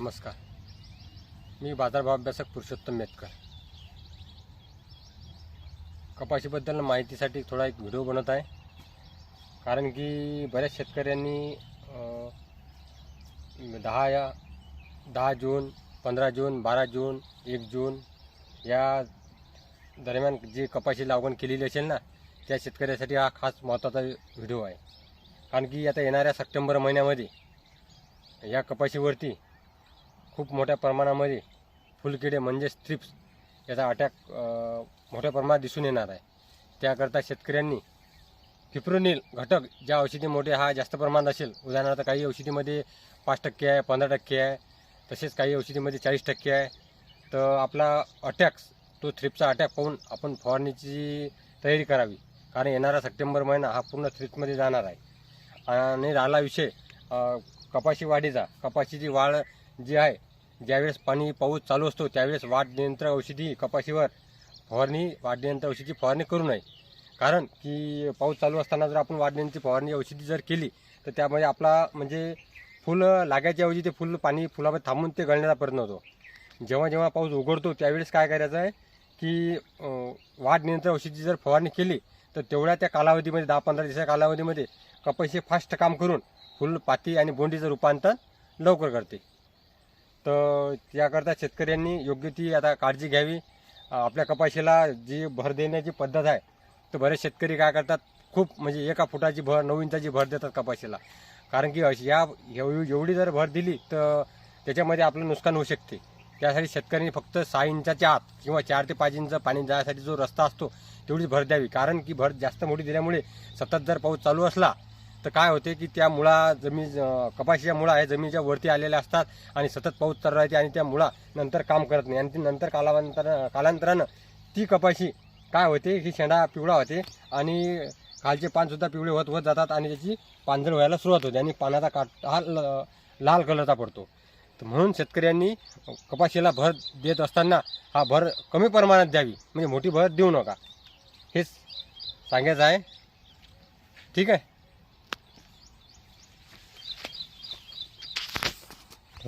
नमस्कार. मी बाजारभाव अभ्यासक पुरुषोत्तम मेतकर. कपाशीबद्दल माहितीसाठी थोडा एक व्हिडिओ बनवत आहे. कारण की बऱ्याच शेतकऱ्यांनी दहा या दहा जून पंधरा जून बारा जून एक जून या दरम्यान जी कपाशी लागवण केलेली असेल ना त्या शेतकऱ्यासाठी हा खास महत्त्वाचा व्हिडिओ आहे. कारण की आता येणाऱ्या सप्टेंबर महिन्यामध्ये या कपाशीवरती खूप मोठ्या प्रमाणामध्ये फुलकिडे म्हणजेच थ्रिप्स याचा अटॅक मोठ्या प्रमाणात दिसून येणार आहे. त्याकरता शेतकऱ्यांनी फिप्रोनिल घटक ज्या औषधी मोठे हा जास्त प्रमाणात असेल उदाहरणार्थ काही औषधीमध्ये पाच टक्के आहे पंधरा टक्के आहे तसेच काही औषधीमध्ये चाळीस टक्के आहे. तर आपला अटॅक्स तो थ्रिपचा अटॅक पाहून आपण फवारणीची तयारी करावी. कारण येणारा सप्टेंबर महिना हा पूर्ण थ्रिप्समध्ये जाणार आहे. आणि राहिला विषय कपाशी वाढीचा. कपाशीची वाढ जी आहे ज्यावेळेस पाणी पाऊस चालू असतो त्यावेळेस वाढ नियंत्रण औषधी कपाशीवर फवारणी वाढनियंत्र औषधी फवारणी करू नये. कारण की पाऊस चालू असताना जर आपण वाढण्याची फवारणी औषधी जर केली तर त्यामध्ये आपला म्हणजे फुलं लागायच्या ऐवजी ते फुल पाणी फुलामध्ये थांबून ते गळण्याचा प्रयत्न होतो. जेव्हा जेव्हा पाऊस उघडतो त्यावेळेस काय करायचं आहे की वाढ नियंत्रण औषधी जर फवारणी केली तर तेवढ्या त्या कालावधीमध्ये दहा पंधरा दिवसा कालावधीमध्ये कपाशी फास्ट काम करून फुल पाती आणि बोंडीचं रूपांतर लवकर करते. तर त्याकरता शेतकऱ्यांनी योग्य ती आता काळजी घ्यावी. आपल्या कपाशीला जी भर देण्याची पद्धत आहे तर बरेच शेतकरी काय करतात खूप म्हणजे एका फुटाची भर नऊ इंचाची भर देतात कपाशीला. कारण की अशी या एवढी जर भर दिली तर त्याच्यामध्ये आपलं नुकसान होऊ शकते. त्यासाठी शेतकऱ्यांनी फक्त सहा इंचाच्या आत किंवा चार ते पाच इंच पाणी जाण्यासाठी जो रस्ता असतो तेवढीच भर द्यावी. कारण की भर जास्त मोठी दिल्यामुळे सतत जर पाऊस चालू असला तर काय होते की त्या मुळा जमीन कपाशीच्या मुळा आहे जमिनीच्या वरती आलेल्या असतात आणि सतत पाऊस चालू राहते आणि त्या मुळा नंतर काम करत नाही. आणि ती नंतर कालांतर कालांतरानं ती कपाशी काय होते की शेंडा पिवळा होते आणि खालचे पानसुद्धा पिवळे होत होत जातात आणि त्याची पांढर व्हायला सुरुवात होते आणि पानाचा काट हा लाल कलरचा पडतो. तर म्हणून शेतकऱ्यांनी कपाशीला भर देत असताना हा भर कमी प्रमाणात द्यावी म्हणजे मोठी भर देऊ नका. हेच सांगायचं आहे. ठीक आहे?